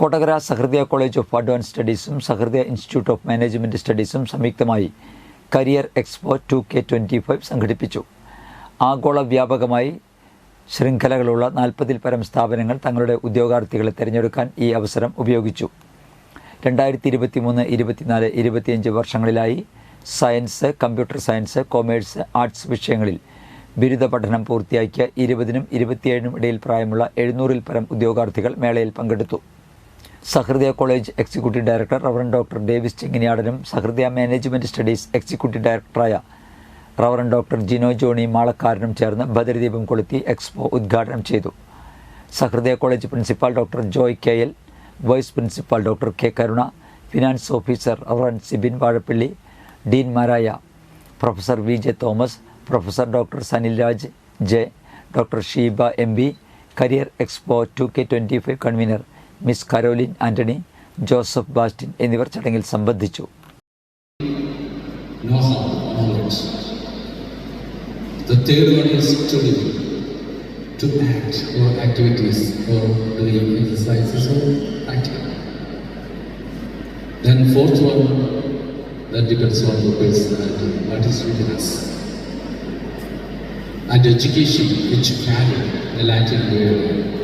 Kodakara Sahrudaya college of advance സ്റ്റഡീസും Sahrudaya institute of management സ്റ്റഡീസും സംയുക്തമായി career expo two K twenty five സംഘടിപ്പിച്ചു. ആഗോള വ്യാപകമായി ശൃംഖലകളുള്ള നാൽപ്പതിൽ പരം സ്ഥാപനങ്ങൾ തങ്ങളുടെ ഉദ്യോഗാർത്ഥികളെ തിരഞ്ഞെടുക്കാൻ ഈ അവസരം ഉപയോഗിച്ചു. രണ്ടായിരത്തി ഇരുപത്തി മൂന്ന് ഇരുപത്തിനാല് ഇരുപത്തിയഞ്ച് വർഷങ്ങളിലായി science computer science commerce arts വിഷയങ്ങളിൽ ബിരുദ പഠനം പൂർത്തിയാക്കിയ ഇരുപതിനും ഇരുപത്തിയേഴിനും ഇടയിൽ പ്രായമുള്ള എഴുന്നൂറിൽ പരം ഉദ്യോഗാർത്ഥികൾ മേളയിൽ പങ്കെടുത്തു. Sahrudaya college executive director reverend doctor Davis ചെങ്ങിനിയാടനും Sahrudaya management studies executive ഡയറക്ടറായ റവറൻ ഡോക്ടർ ജിനോ ജോണി മാളക്കാരനും ചേർന്ന് ഭദ്രദീപം കൊളുത്തി എക്സ്പോ ഉദ്ഘാടനം ചെയ്തു. Sahrudaya college principal doctor Joy K L vice principal doctor K Karuna finance officer reverend Sibin Vazhappally ഡീൻമാരായ professor V J Thomas professor doctor Sanil Raj J doctor Sheeba M B career expo two K twenty five convenor miss Caroline Antony Joseph Bastin എന്നിവർ ചടങ്ങിൽ സംബന്ധിച്ചു. Then fourth one, that depends on the personality, what is within us. And education, which carry the Latin word